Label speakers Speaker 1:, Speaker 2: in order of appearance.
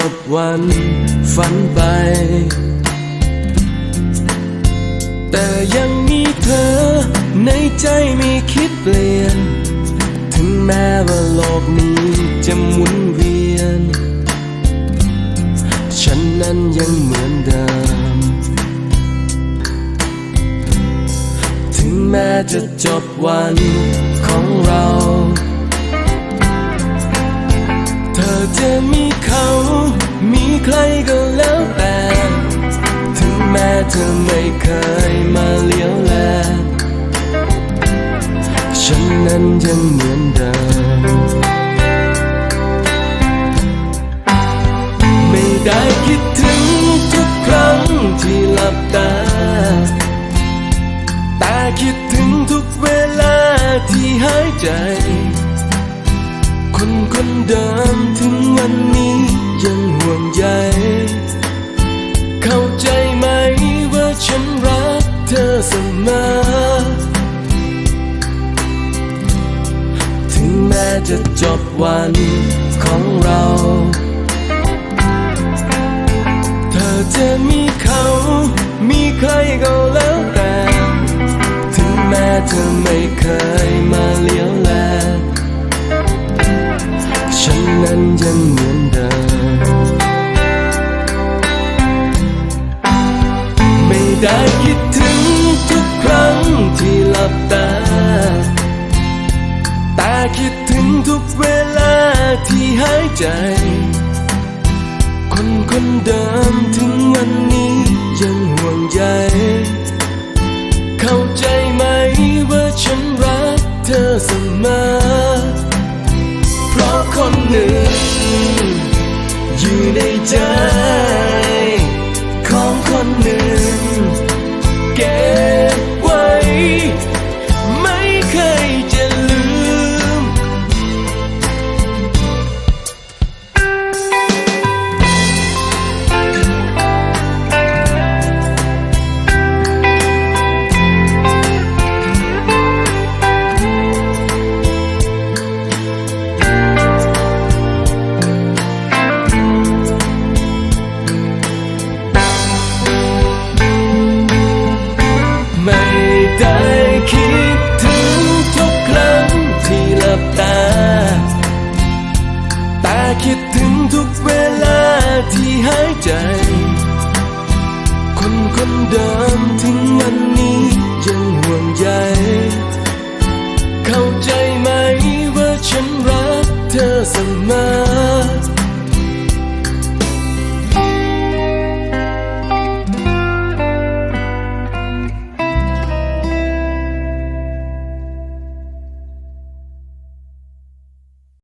Speaker 1: จบวันฝันไป แต่ยังมีเธอในใจไม่คิดเปลี่ยน ถึงแม้ว่าโลกนี้จะหมุนเวียน ฉันนั้นยังเหมือนเดิม ถึงแม้จะจบวันของเรา จะมีเขา มีใครก็แล้วแต่ ถึงแม้เธอไม่เคยมาเลี้ยวแล ฉันนั้นยังเหมือนเดิม ไม่ได้คิดถึงทุกครั้งที่หลับตา แต่คิดถึงทุกเวลาที่หายใจ คนคนเดิมถึงวันนี้ยังห่วงใย เข้าใจไหมว่าฉันรักเธอเสมอ ถึงแม้จะจบวันของเรา เธอจะมีเขา มีใครก็แล้ว ได้คิดถึงทุกครั้งที่หลับตา แต่คิดถึงทุกเวลาที่หายใจ คนคนเดิมถึงวันนี้ยังห่วงใย เข้าใจไหมว่าฉันรักเธอเสมอ เพราะคนหนึ่งอยู่ในใจ ได้คิดถึงทุกครั้งที่หลับตา แต่คิดถึงทุกเวลาที่หายใจ คนคนเดิมถึงวันนี้ยังห่วงใย เข้าใจไหมว่าฉันรักเธอเสมอ